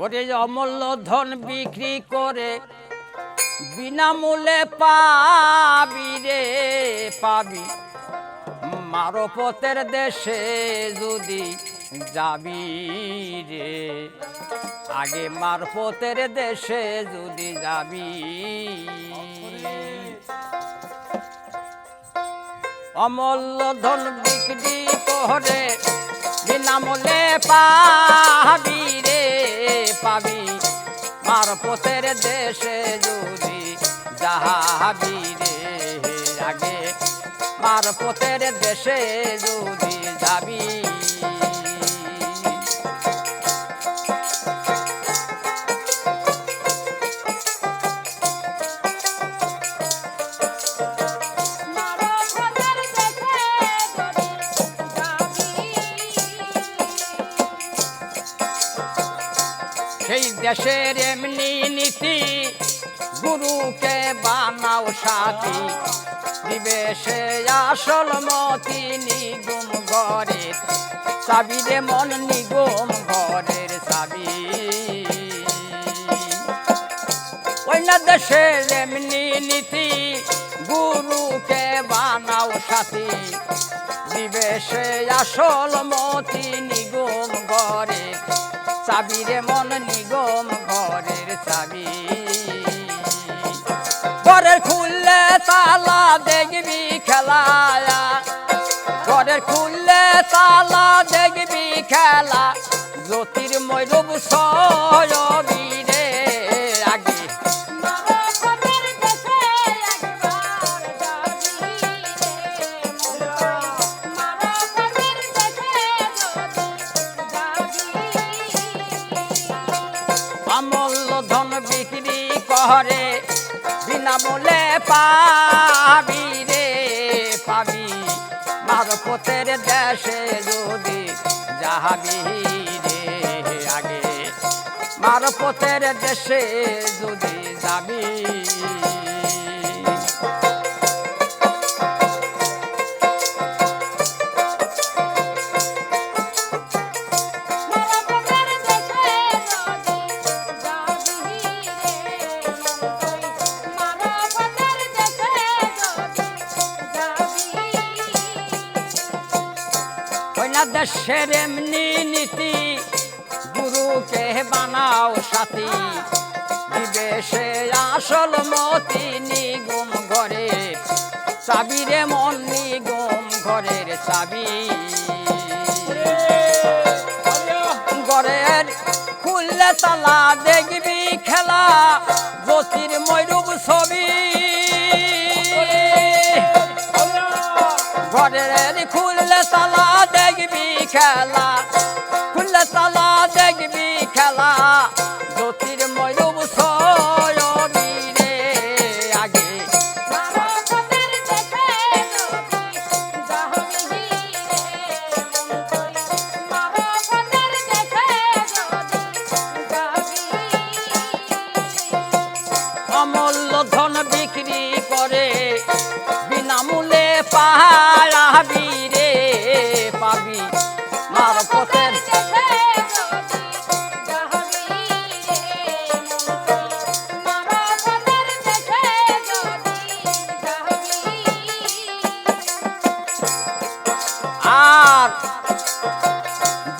ওরে অমূল্য ধন বিক্রি করে বিনামূল্যে পাবি রে, পাবি। মারপতের দেশে যদি যাবি রে, আগে মারপতের দেশে যদি যাবি। অমূল্য ধন বিক্রি করে বিনামূল্যে পাবি রে, পাবি। মার পোতের দেশে যদি যাহাবি রে আগে মার পোতের দেশে যদি যাবি সেই দেশের এমনি নীতি, গুরুকে বানাও সাথী। দিবে সে আসল মতি নিগুম ঘরের চাবি রে মন নিগুম ঘরের চাবি। না দেশের এমনি নীতি, গুরুকে বানাও সাথী। দিবে সে আসল মতি চাবি রে মন নিগম ঘরের চাবি। ঘরের খুললে তালা দেখবি খেলায়া। ঘরের খুললে তালা দেখবি খেলা। জ্যোতির্ময় রূপ সয়বি বিক্রি বিনামূলে পাবি রে, পাবি মারপথের দেশে যদি যাবি রে। আগে মারপথের দেশে যদি যাবি ওই না দেশের এমনি নীতি গুরুকে বানাও সাথী। দিবে সে আসল মতি নিগুম ঘরে চাবি রে মন নিগুম ঘরের চাবি। ঘরের খুললে তালা দেখবি খেলা, জ্যোতির ময়ূব ছবি। ঘরের খুললে তালা দেখবি খেলা খুললে তালা দেখবি খেলা।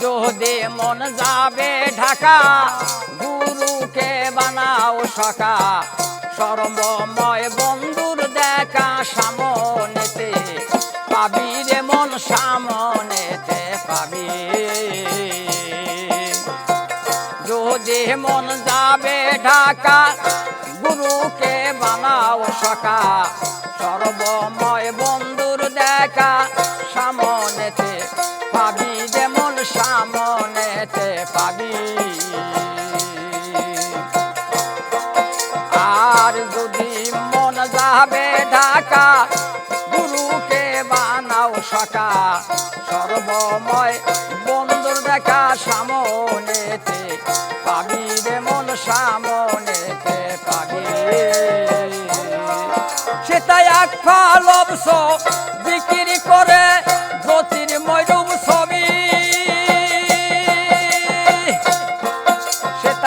যদি মন যাবে ঢাকা, গুরুকে বানাও সখা। সর্বময় বন্ধুর দেখা সামনেতে পাবি রে মন, সামনেতে পাবি। যদি মন যাবে ঢাকা, গুরুকে বানাও সখা। সর্বময় বন্ধুর দেখা সামনেতে পাবি যেমন সামনেতে পাবি। আর যদি মন যাবে ঢাকা গুরুকে বানাও সকা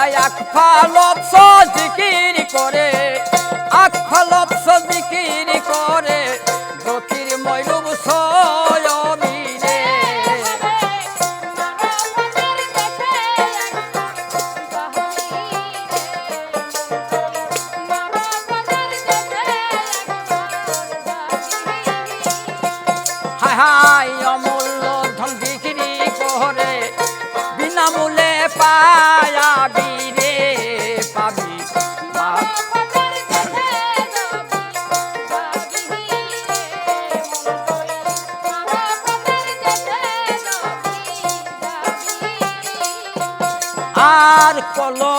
I jak palo, co dziś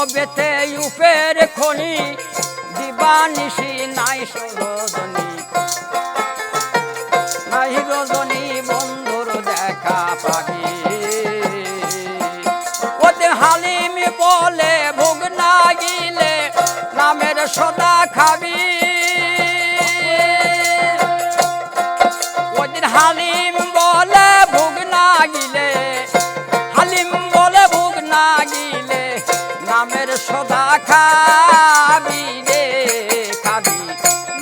কলবেতে উপের খনি দিবানিসি নাই সরজনী নাই রজনী বন্ধুর দেখা পাবি। ওতে হালিম বলে ভোগ না গিলে নামের সদা খাবি। ওদিন হালিম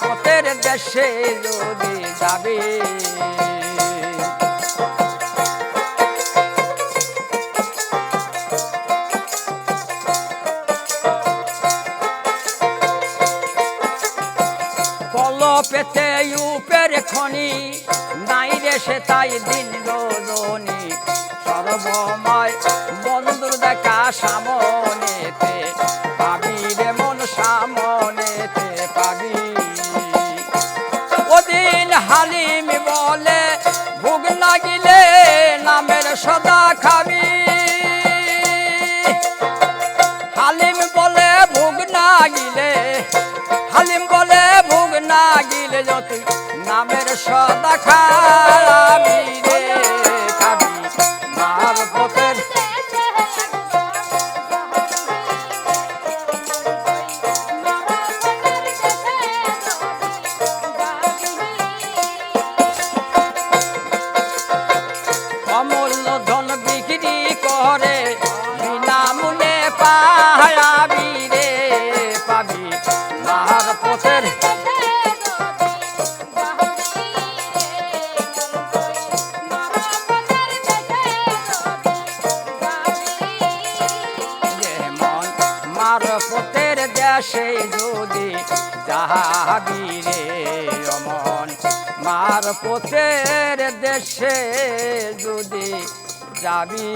ভারতের দেশে যদি যাবি। পেতে উপের খনি, নাই রে সে তাই দিন রজনী। সর্বময় বন্ধুর দেখা সামনেতে লাগিলে নামের সদা খাবি হালিম বলে ভোগ না গিলে হালিম বলে ভোগ না গিলে যত নামের সদা খাবি করে বিনামূল্যে পাহাবি রে পাবি মার পথের পথের দেশে যদি যাবি রে অমন মার পথের দেশে যদি যাবি।